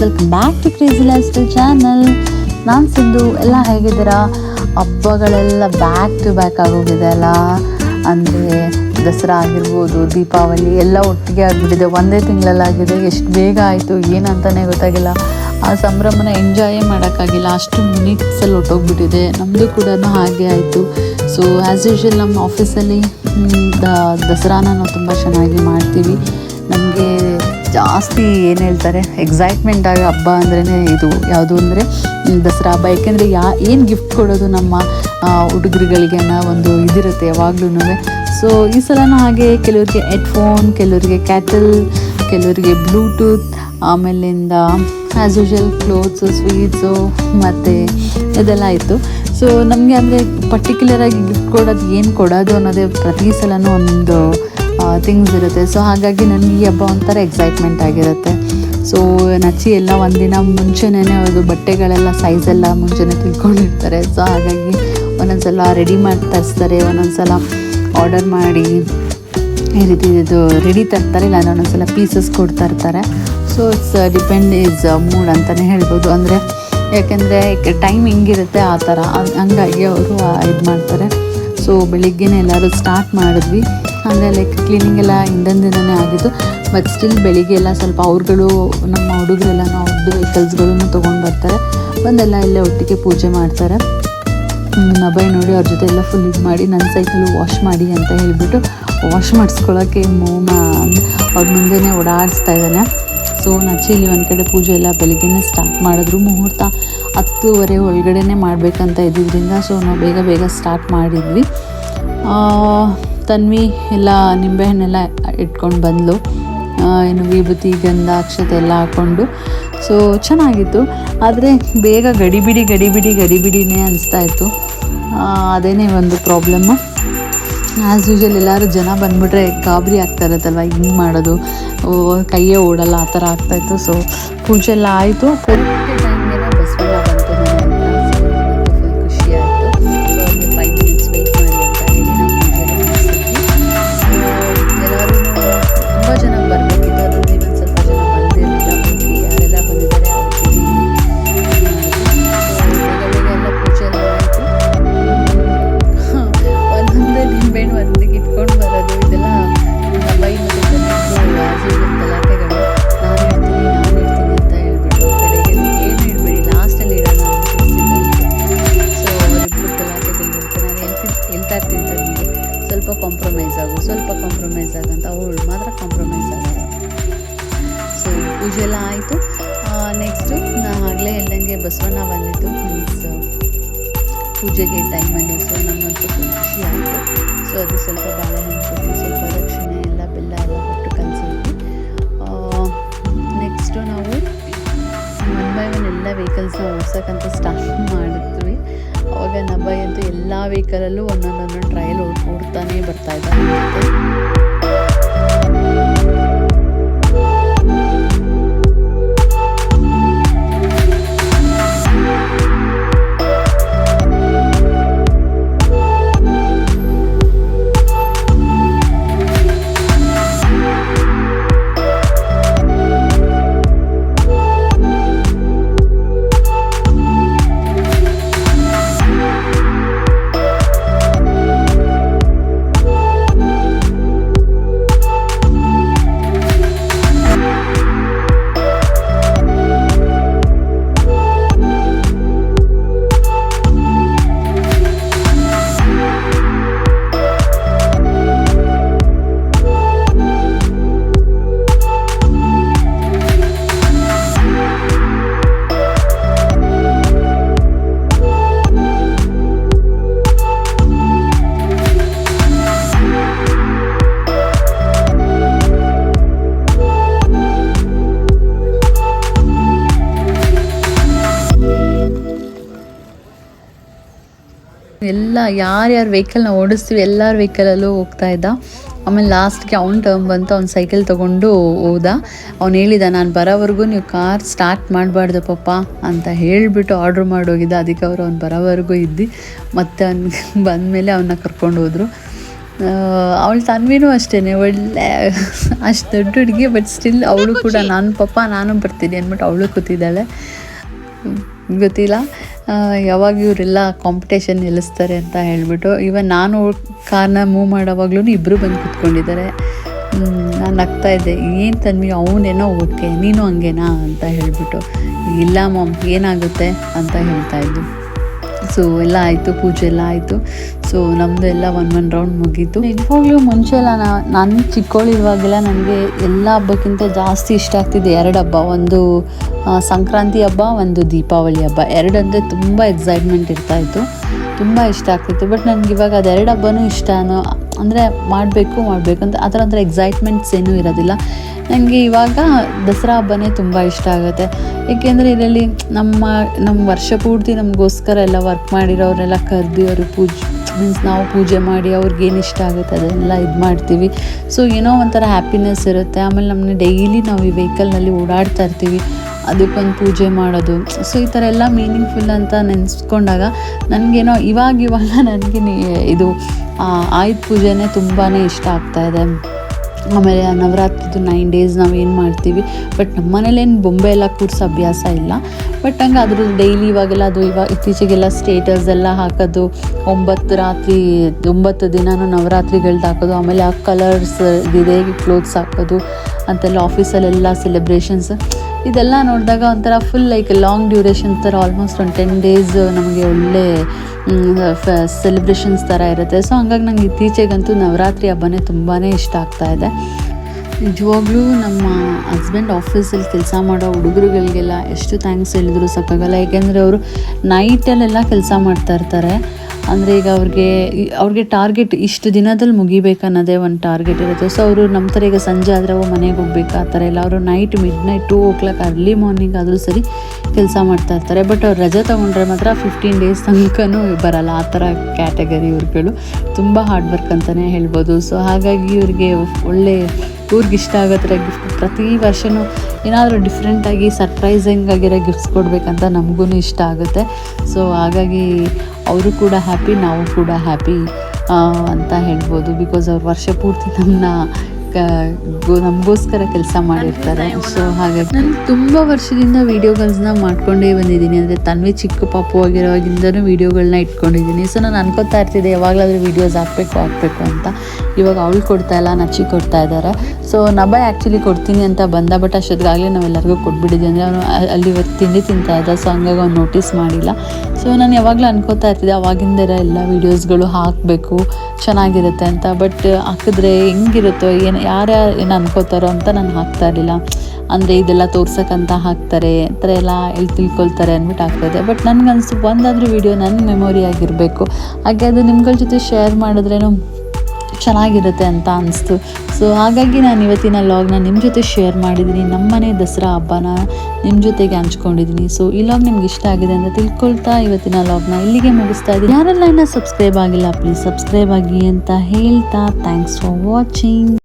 Welcome back to crazy lifestyle channel ನಾನು ಸಿಂಧು ಎಲ್ಲ ಹೇಗಿದ್ದೀರಾ? ಹಬ್ಬಗಳೆಲ್ಲ ಬ್ಯಾಕ್ ಟು ಬ್ಯಾಕ್ ಆಗೋಗಿದೆ ಅಲ್ಲ ಅಂದರೆ ದಸರಾ ಆಗಿರ್ಬೋದು, ದೀಪಾವಳಿ ಎಲ್ಲ ಒಟ್ಟಿಗೆ ಆಗಿಬಿಟ್ಟಿದೆ. ಒಂದೇ ತಿಂಗಳಲ್ಲಾಗಿದೆ. ಎಷ್ಟು ಬೇಗ ಆಯಿತು ಏನಂತಲೇ ಗೊತ್ತಾಗಿಲ್ಲ. ಆ ಸಂಭ್ರಮನ ಎಂಜಾಯೇ ಮಾಡೋಕ್ಕಾಗಿಲ್ಲ. ಅಷ್ಟು ಮಿನಿಟ್ಸಲ್ಲಿ ಹೊಟ್ಟೋಗ್ಬಿಟ್ಟಿದೆ ನಮ್ಮದು ಕೂಡ ಹಾಗೆ ಆಯಿತು. ಸೊ ಆ್ಯಸ್ ಯೂಶ್ವಲ್ ನಮ್ಮ ಆಫೀಸಲ್ಲಿ ದಸರಾನ ನಾವು ತುಂಬ ಚೆನ್ನಾಗಿ ಮಾಡ್ತೀವಿ. ನಮಗೆ ಜಾಸ್ತಿ ಏನು ಹೇಳ್ತಾರೆ ಎಕ್ಸೈಟ್ಮೆಂಟ್ ಆಗಿ ಹಬ್ಬ ಅಂದ್ರೇ ಇದು. ಯಾವುದು ಅಂದರೆ ದಸರಾ ಹಬ್ಬ. ಯಾಕೆಂದರೆ ಯಾ, ಏನು ಗಿಫ್ಟ್ ಕೊಡೋದು ನಮ್ಮ ಹುಡುಗರುಗಳಿಗೆ ಅನ್ನೋ ಒಂದು ಇದಿರುತ್ತೆ ಯಾವಾಗ್ಲೂ ಸೊ ಈ ಸಲನೂ ಹಾಗೆ ಕೆಲವರಿಗೆ ಹೆಡ್ಫೋನ್ ಕೆಲವರಿಗೆ ಕ್ಯಾಟಲ್ ಕೆಲವರಿಗೆ ಬ್ಲೂಟೂತ್ ಆಮೇಲಿಂದ ಆ್ಯಸ್ ಯೂಶಲ್ ಕ್ಲೋತ್ಸು ಸ್ವೀಟ್ಸು ಮತ್ತು ಇದೆಲ್ಲ ಇತ್ತು. ಸೊ ನಮಗೆ ಅಂದರೆ ಪರ್ಟಿಕ್ಯುಲರಾಗಿ ಗಿಫ್ಟ್ ಕೊಡೋದು ಏನು ಕೊಡೋದು ಅನ್ನೋದೇ ಪ್ರತಿ ಸಲನೂ ಒಂದು ಥಿಂಗ್ಸ್ ಇರುತ್ತೆ. ಸೊ ಹಾಗಾಗಿ ನನಗೆ ಈ ಹಬ್ಬ ಒಂಥರ ಎಕ್ಸೈಟ್ಮೆಂಟ್ ಆಗಿರುತ್ತೆ. ಸೊ ನಚ್ಚಿ ಎಲ್ಲ ಒಂದಿನ ಮುಂಚೆನೇ ಅದು ಬಟ್ಟೆಗಳೆಲ್ಲ ಸೈಜ್ ಎಲ್ಲ ಮುಂಚೆನೇ ತಿಳ್ಕೊಂಡಿರ್ತಾರೆ. ಸೊ ಹಾಗಾಗಿ ಒಂದೊಂದ್ಸಲ ರೆಡಿ ಮಾಡಿ ತರಿಸ್ತಾರೆ, ಒಂದೊಂದ್ಸಲ ಆರ್ಡರ್ ಮಾಡಿ ಈ ರೀತಿ ಇದು ರೆಡಿ ತರ್ತಾರೆ. ಇಲ್ಲ ಒಂದೊಂದ್ಸಲ ಪೀಸಸ್ ಕೊಡ್ತಾ ಇರ್ತಾರೆ so it's depend is mood ಅಂತಲೇ ಹೇಳ್ಬೋದು. ಅಂದರೆ, ಯಾಕೆಂದರೆ ಟೈಮ್ ಹೆಂಗಿರುತ್ತೆ ಆ ಥರ. ಹಂಗ್- ಹಂಗಾಗಿ ಅವರು ಇದು ಮಾಡ್ತಾರೆ ಸೊ ಬೆಳಿಗ್ಗೆನೇ ಎಲ್ಲರೂ ಸ್ಟಾರ್ಟ್ ಮಾಡಿದ್ವಿ. ಅಂದರೆ ಲೈಕ್ ಕ್ಲೀನಿಂಗ್ ಎಲ್ಲ ಹಿಂದಿನ ದಿನವೇ ಆಗಿತ್ತು ಬಟ್ ಸ್ಟಿಲ್ ಬೆಳಿಗ್ಗೆ ಎಲ್ಲ ಸ್ವಲ್ಪ ಅವ್ರುಗಳು, ನಮ್ಮ ಹುಡುಗರೆಲ್ಲ ಅವ್ರದ್ದು ವೆಹಿಕಲ್ಸ್ಗಳನ್ನು ತೊಗೊಂಡು ಬರ್ತಾರೆ. ಬಂದೆಲ್ಲ ಇಲ್ಲೇ ಒಟ್ಟಿಗೆ ಪೂಜೆ ಮಾಡ್ತಾರೆ. ನಬೈ ನೋಡಿ ಅವ್ರ ಜೊತೆ ಎಲ್ಲ ಫುಲ್ ಇದು ಮಾಡಿ ನನ್ನ ಸೈಕಲು ವಾಶ್ ಮಾಡಿ ಅಂತ ಹೇಳಿಬಿಟ್ಟು ವಾಶ್ ಮಾಡಿಸ್ಕೊಳ್ಳೋಕ್ಕೆ ಮೋಮ ಅವ್ರ ಮುಂದೆನೇ ಓಡಾಡಿಸ್ತಾ ಇದ್ದಾನೆ. ಸೊ ನಚ್ಚಿ ಇಲ್ಲಿ ಒಂದು ಕಡೆ ಪೂಜೆ ಎಲ್ಲ ಬೆಳಿಗ್ಗೆನೇ ಸ್ಟಾರ್ಟ್ ಮಾಡಿದ್ರು. ಮುಹೂರ್ತ ಹತ್ತುವರೆ ಒಳಗಡೆನೇ ಮಾಡಬೇಕಂತ ಇದ್ದಿದ್ದರಿಂದ ಸೊ ನಾವು ಬೇಗ ಬೇಗ ಸ್ಟಾರ್ಟ್ ಮಾಡಿದ್ವಿ. ತನ್ವಿ ಎಲ್ಲ ನಿಂಬೆಹಣ್ಣೆಲ್ಲ ಇಟ್ಕೊಂಡು ಬಂದಳು ಏನು ವಿಭೂತಿ, ಗಂಧ, ಅಕ್ಷತೆ ಎಲ್ಲ ಹಾಕ್ಕೊಂಡು. ಸೊ ಚೆನ್ನಾಗಿತ್ತು. ಆದರೆ ಬೇಗ ಗಡಿಬಿಡಿ ಗಡಿಬಿಡಿ, ಗಡಿಬಿಡಿನೇ ಅನಿಸ್ತಾ ಇತ್ತು. ಅದೇನೇ ಒಂದು ಪ್ರಾಬ್ಲಮ್ಮು ಆ್ಯಸ್ ಯೂಶಲ್ ಎಲ್ಲರೂ ಜನ ಬಂದ್ಬಿಟ್ರೆ ಗಾಬರಿ ಆಗ್ತಾ ಇರುತ್ತಲ್ವ? ಹಿಂಗೆ ಮಾಡೋದು? ಕೈಯೇ ಓಡಲ್ಲ, ಆ ಥರ ಆಗ್ತಾಯಿತ್ತು ಸೊ ಪೂಜೆ ಎಲ್ಲ ಆಯಿತು. ಹೇಳ್ದಂಗೆ ಬಸವಣ್ಣ ಬಂದಿತ್ತು ಮೀನ್ಸ್ ಪೂಜೆಗೆ ಟೈಮಲ್ಲಿ ಸೊ ನಮ್ಮಂತೂ ಖುಷಿ ಆಯಿತು. ಸೊ ಅದು ಸ್ವಲ್ಪ ಬಾಳೆಹಣ್ಣು ಕೊಟ್ಟು ಸ್ವಲ್ಪ ದಕ್ಷಿಣೆ ಎಲ್ಲ ಬೆಲ್ಲ ಎಲ್ಲ ಕೊಟ್ಟು ಕಲಿಸಿದ್ವಿ. ನೆಕ್ಸ್ಟು ನಾವು ಒನ್ ಬೈ ಒನ್ ಎಲ್ಲ ವೆಹಿಕಲ್ಸ್ನ ಓಡ್ಸೋಕ್ಕಂತ ಸ್ಟಾರ್ಟ್ ಮಾಡಿದ್ವಿ. ಅವಾಗ ಅಂತೂ ಎಲ್ಲ ವೆಹಿಕಲಲ್ಲೂ ಒಂದೊಂದೊಂದೊಂದು ಟ್ರಯಲ್ ಓಡ್ತಾನೆ ಬರ್ತಾ ಎಲ್ಲ ಯಾರ್ಯಾರು ವೆಹಿಕಲ್ನ ಓಡಿಸ್ತೀವಿ ಎಲ್ಲರ ವೆಹಿಕಲಲ್ಲೂ ಹೋಗ್ತಾ ಇದ್ದ. ಆಮೇಲೆ ಲಾಸ್ಟ್ಗೆ ಅವ್ನ ಟರ್ಮ್ ಬಂತು ಅವ್ನು ಸೈಕಲ್ ತೊಗೊಂಡು ಹೋದ. ಅವ್ನು ಹೇಳಿದ ನಾನು ಬರೋವರೆಗೂ ನೀವು ಕಾರ್ ಸ್ಟಾರ್ಟ್ ಮಾಡಬಾರ್ದು ಪಪ್ಪ ಅಂತ ಹೇಳಿಬಿಟ್ಟು ಆರ್ಡ್ರ್ ಮಾಡೋಗಿದ್ದ ಅದಕ್ಕೆ ಅವರು ಅವ್ನು ಬರೋವರೆಗೂ ಇದ್ದು. ಮತ್ತೆ ಅವ್ನು ಬಂದಮೇಲೆ ಅವನ್ನ ಕರ್ಕೊಂಡು ಹೋದರು. ಅವಳು ತನ್ವಿನೂ ಅಷ್ಟೇ ಒಳ್ಳೆ ಅಷ್ಟು ದೊಡ್ಡ ಹುಡುಗಿ ಬಟ್ ಸ್ಟಿಲ್ ಅವಳು ಕೂಡ ನಾನು ಪಪ್ಪ ನಾನು ಬರ್ತೀನಿ ಅಂದ್ಬಿಟ್ಟು ಅವಳು ಕೂತಿದ್ದಾಳೆ. ಗೊತ್ತಿಲ್ಲ. ಯಾವಾಗ ಇವರೆಲ್ಲ ಕಾಂಪಿಟೇಷನ್ ನಿಲ್ಲಿಸ್ತಾರೆ ಅಂತ ಹೇಳ್ಬಿಟ್ಟು ಇವನ್ ನಾನು ಕಾರ್ನ ಮೂವ್ ಮಾಡೋವಾಗ್ಲೂ ಇಬ್ಬರು ಬಂದು ಕೂತ್ಕೊಂಡಿದ್ದಾರೆ. ನಾನು ನಗ್ತಾ ಇದ್ದೆ. ಏನು ತನ್ವಿ, ಅವನೇನೋ ಓಕೆ, ನೀನು ಹಂಗೇನಾ ಅಂತ ಹೇಳಿಬಿಟ್ಟು, ಇಲ್ಲ ಮಾಮ್, ಏನಾಗುತ್ತೆ ಅಂತ ಹೇಳ್ತಾ ಇದ್ದು ಸೊ ಎಲ್ಲ ಆಯಿತು, ಪೂಜೆ ಎಲ್ಲ ಆಯಿತು. ಸೊ ನಮ್ಮದು ಎಲ್ಲ ಒನ್ ಒನ್ ರೌಂಡ್ ಮುಗೀತು. ನಿಜವಾಗ್ಲೂ ಮುಂಚೆ ಎಲ್ಲ ನಾನು ಚಿಕ್ಕವಳಿರುವಾಗೆಲ್ಲ ನನಗೆ ಎಲ್ಲ ಹಬ್ಬಕ್ಕಿಂತ ಜಾಸ್ತಿ ಇಷ್ಟ ಆಗ್ತಿದೆ. ಎರಡು ಹಬ್ಬ, ಒಂದು ಸಂಕ್ರಾಂತಿ ಹಬ್ಬ, ಒಂದು ದೀಪಾವಳಿ ಹಬ್ಬ. ಎರಡಂದರೆ ತುಂಬ ಎಕ್ಸೈಟ್ಮೆಂಟ್ ಇರ್ತಾಯಿತ್ತು ತುಂಬ ಇಷ್ಟ ಆಗ್ತಿತ್ತು. ಬಟ್ ನನಗೆ ಇವಾಗ ಅದೆರಡು ಹಬ್ಬನೂ ಇಷ್ಟ ಅಂದರೆ ಮಾಡಬೇಕು ಮಾಡಬೇಕು ಅಂತ ಆ ಥರ ಅಂದರೆ ಎಕ್ಸೈಟ್ಮೆಂಟ್ಸ್ ಏನೂ ಇರೋದಿಲ್ಲ. ನನಗೆ ಇವಾಗ ದಸರಾ ಹಬ್ಬನೇ ತುಂಬ ಇಷ್ಟ ಆಗುತ್ತೆ. ಏಕೆಂದರೆ ಇದರಲ್ಲಿ ನಮ್ಮ ನಮ್ಮ ವರ್ಷ ಪೂರ್ತಿ ನಮಗೋಸ್ಕರ ಎಲ್ಲ ವರ್ಕ್ ಮಾಡಿರೋರೆಲ್ಲ ಕರೆದು ಅವರು ಪೂಜೆ ಮೀನ್ಸ್ ನಾವು ಪೂಜೆ ಮಾಡಿ ಅವ್ರಿಗೇನು ಇಷ್ಟ ಆಗುತ್ತೆ ಅದೆಲ್ಲ ಇದು ಮಾಡ್ತೀವಿ. ಸೊ ಏನೋ ಒಂಥರ ಹ್ಯಾಪಿನೆಸ್ ಇರುತ್ತೆ. ಆಮೇಲೆ ನಮ್ಮನ್ನ ಡೈಲಿ ನಾವು ಈ ವೆಹಿಕಲ್ನಲ್ಲಿ ಓಡಾಡ್ತಾ ಇರ್ತೀವಿ. ಅದಕ್ಕೊಂದು ಪೂಜೆ ಮಾಡೋದು. ಸೊ ಈ ಥರ ಎಲ್ಲ ಮೀನಿಂಗ್ಫುಲ್ ಅಂತ ನೆನೆಸ್ಕೊಂಡಾಗ ನನಗೇನೋ ಇವಾಗ ಇವಾಗ ನನಗೆ ಇದು ಆಯುಧ ಪೂಜೆನೇ ತುಂಬಾ ಇಷ್ಟ ಆಗ್ತಾ ಇದೆ. ಆಮೇಲೆ ನವರಾತ್ರಿದು ನೈನ್ ಡೇಸ್ ನಾವು ಏನು ಮಾಡ್ತೀವಿ ಬಟ್ ನಮ್ಮ ಮನೇಲೇನು ಬೊಂಬೆ ಎಲ್ಲ ಕೂಡ್ಸ ಅಭ್ಯಾಸ ಇಲ್ಲ. ಬಟ್ ಹಂಗೆ ಅದ್ರದ್ದು ಡೈಲಿ ಇವಾಗೆಲ್ಲ ಅದು ಇವಾಗ ಇತ್ತೀಚೆಗೆಲ್ಲ ಸ್ಟೇಟಸ್ ಎಲ್ಲ ಹಾಕೋದು, ಒಂಬತ್ತು ರಾತ್ರಿ, ಒಂಬತ್ತು ದಿನವೂ ನವರಾತ್ರಿಗಳ್ದು ಹಾಕೋದು, ಆಮೇಲೆ ಆ ಕಲರ್ಸ್ ಇದೆ ಕ್ಲೋತ್ಸ್ ಹಾಕೋದು, ಅಂತೆಲ್ಲ ಆಫೀಸಲ್ಲೆಲ್ಲ ಸೆಲೆಬ್ರೇಷನ್ಸ್ ಇದೆಲ್ಲ ನೋಡಿದಾಗ ಒಂಥರ ಫುಲ್ ಲೈಕ್ ಲಾಂಗ್ ಡ್ಯೂರೇಷನ್ ಥರ ಆಲ್ಮೋಸ್ಟ್ ಒಂದು ಟೆನ್ ಡೇಸ್ ನಮಗೆ ಒಳ್ಳೆ ಸೆಲೆಬ್ರೇಷನ್ಸ್ ಥರ ಇರುತ್ತೆ. ಸೊ ಹಂಗಾಗಿ ನಂಗೆ ಇತ್ತೀಚೆಗಂತೂ ನವರಾತ್ರಿ ಹಬ್ಬನೇ ತುಂಬಾ ಇಷ್ಟ ಆಗ್ತಾ ಇದೆ. ನಿಜವಾಗ್ಲೂ ನಮ್ಮ ಹಸ್ಬೆಂಡ್ ಆಫೀಸಲ್ಲಿ ಕೆಲಸ ಮಾಡೋ ಹುಡುಗರುಗಳಿಗೆಲ್ಲ ಎಷ್ಟು ಥ್ಯಾಂಕ್ಸ್ ಹೇಳಿದ್ರು ಸಾಕಾಗಲ್ಲ ಏಕೆಂದರೆ ಅವರು ನೈಟಲ್ಲೆಲ್ಲ ಕೆಲಸ ಮಾಡ್ತಾ ಇರ್ತಾರೆ. ಅಂದರೆ ಈಗ ಅವ್ರಿಗೆ ಅವ್ರಿಗೆ ಟಾರ್ಗೆಟ್ ಇಷ್ಟು ದಿನದಲ್ಲಿ ಮುಗಿಬೇಕು ಅನ್ನೋದೇ ಒಂದು ಟಾರ್ಗೆಟ್ ಇರುತ್ತೆ. ಸೊ ಅವರು ನಮ್ಮ ಥರ ಈಗ ಸಂಜೆ ಆದರೆ ಅವು ಮನೆಗೆ ಹೋಗ್ಬೇಕು, ಆ ಥರ ಇಲ್ಲ. ಅವರು night midnight two o'clock early morning ಆದರೂ ಸರಿ ಕೆಲಸ ಮಾಡ್ತಾ ಇರ್ತಾರೆ. ಬಟ್ ಅವ್ರು ರಜೆ ತೊಗೊಂಡ್ರೆ ಮಾತ್ರ ಫಿಫ್ಟೀನ್ ಡೇಸ್ ತನಕನೂ ಬರಲ್ಲ. ಆ ಥರ ಕ್ಯಾಟಗರಿ ಇವ್ರುಗಳು. ತುಂಬ ಹಾರ್ಡ್ ವರ್ಕ್ ಅಂತಲೇ ಹೇಳ್ಬೋದು. ಸೊ ಹಾಗಾಗಿ ಇವ್ರಿಗೆ ಒಳ್ಳೆ ಇವ್ರಿಗೆ ಇಷ್ಟ ಆಗೋ ಥರ ಗಿಫ್ಟ್ ಪ್ರತಿ ವರ್ಷವೂ ಏನಾದರೂ ಡಿಫ್ರೆಂಟಾಗಿ ಸರ್ಪ್ರೈಸಿಂಗ್ ಆಗಿರೋ ಗಿಫ್ಟ್ಸ್ ಕೊಡಬೇಕಂತ ನಮಗೂ ಇಷ್ಟ ಆಗುತ್ತೆ. ಸೊ ಹಾಗಾಗಿ ಅವರು ಕೂಡ ಹ್ಯಾಪಿ ನಾವು ಕೂಡ ಹ್ಯಾಪಿ ಅಂತ ಹೇಳ್ಬೋದು. ಬಿಕಾಸ್ ಅವ್ರು ವರ್ಷ ಪೂರ್ತಿ ನಮ್ಮನ್ನ ನಮಗೋಸ್ಕರ ಕೆಲಸ ಮಾಡಿರ್ತಾರೆ. ಸೊ ಹಾಗಾಗಿ ನಾನು ತುಂಬ ವರ್ಷದಿಂದ ವೀಡಿಯೋಗಳನ್ನ ಮಾಡ್ಕೊಂಡೇ ಬಂದಿದ್ದೀನಿ. ಅಂದರೆ ತನ್ವಿ ಚಿಕ್ಕ ಪಾಪು ಆಗಿರೋವಾಗಿಂದನೂ ವೀಡಿಯೋಗಳನ್ನ ಇಟ್ಕೊಂಡಿದ್ದೀನಿ. ಸೊ ನಾನು ಅನ್ಕೋತಾ ಇರ್ತಿದ್ದೆ, ಯಾವಾಗಲಾದರೂ ವೀಡಿಯೋಸ್ ಹಾಕಬೇಕು ಹಾಕಬೇಕು ಅಂತ. ಇವಾಗ ಅವಳು ಕೊಡ್ತಾ ಇಲ್ಲ ನಚ್ಚಿ ಕೊಡ್ತಾ ಇದ್ದಾರೆ. ಸೊ ನಬ ಆ್ಯಕ್ಚುಲಿ ಕೊಡ್ತೀನಿ ಅಂತ ಬಂದ ಬಟ್ ಅಷ್ಟೊತ್ತಿಗಾಗಲೇ ನಾವೆಲ್ಲರಿಗೂ ಕೊಟ್ಬಿಟ್ಟಿದ್ವಿ ಅಂದರೆ ಅವನು ಅಲ್ಲಿ ಇವತ್ತು ತಿಂಡಿ ತಿಂತಾ ಇದ್ದ ಸೊ ಹಂಗಾಗಿ ಅವ್ನು ನೋಟಿಸ್ ಮಾಡಿಲ್ಲ. ಸೊ ನಾನು ಯಾವಾಗಲೂ ಅನ್ಕೋತಾ ಇರ್ತಿದ್ದೆ, ಅವಾಗಿಂದ ಎಲ್ಲ ವೀಡಿಯೋಸ್ಗಳು ಹಾಕಬೇಕು, ಚೆನ್ನಾಗಿರುತ್ತೆ ಅಂತ ಬಟ್ ಹಾಕಿದ್ರೆ ಹೆಂಗಿರುತ್ತೋ, ಏನು ಯಾರ್ಯಾರು ಏನು ಅನ್ಕೋತಾರೋ ಅಂತ ನಾನು ಹಾಕ್ತಾ ಇರಲಿಲ್ಲ. ಅಂದರೆ ಇದೆಲ್ಲ ತೋರ್ಸೋಕ್ಕಂತ ಹಾಕ್ತಾರೆ, ಈ ಥರ ಎಲ್ಲ ಇಲ್ಲಿ ತಿಳ್ಕೊಳ್ತಾರೆ ಅಂದ್ಬಿಟ್ಟು ಆಗ್ತದೆ ಬಟ್ ನನಗನ್ಸು, ಒಂದಾದರೂ ವೀಡಿಯೋ ನನ್ನ ಮೆಮೊರಿ ಆಗಿರಬೇಕು. ಹಾಗೆ ಅದು ನಿಮ್ಗಳ ಜೊತೆ ಶೇರ್ ಮಾಡಿದ್ರೇನು ಚೆನ್ನಾಗಿರುತ್ತೆ ಅಂತ ಅನಿಸ್ತು. ಸೊ ಹಾಗಾಗಿ ನಾನು ಇವತ್ತಿನ ಲಾಗ್ನ ನಿಮ್ಮ ಜೊತೆ ಶೇರ್ ಮಾಡಿದ್ದೀನಿ. ನಮ್ಮನೆ ದಸರಾ ಹಬ್ಬನ ನಿಮ್ಮ ಜೊತೆಗೆ ಹಂಚ್ಕೊಂಡಿದ್ದೀನಿ. ಸೊ ಈ ಲಾಗ್ ನಿಮ್ಗೆ ಇಷ್ಟ ಆಗಿದೆ ಅಂತ ತಿಳ್ಕೊಳ್ತಾ ಇವತ್ತಿನ ಲಾಗ್ನ ಇಲ್ಲಿಗೆ ಮುಗಿಸ್ತಾ ಇದ್ದೀನಿ. ಯಾರೆಲ್ಲ ಇನ್ನೂ ಸಬ್ಸ್ಕ್ರೈಬ್ ಆಗಿಲ್ಲ ಪ್ಲೀಸ್ ಸಬ್ಸ್ಕ್ರೈಬ್ ಆಗಿ ಅಂತ ಹೇಳ್ತಾ ಥ್ಯಾಂಕ್ಸ್ ಫಾರ್ ವಾಚಿಂಗ್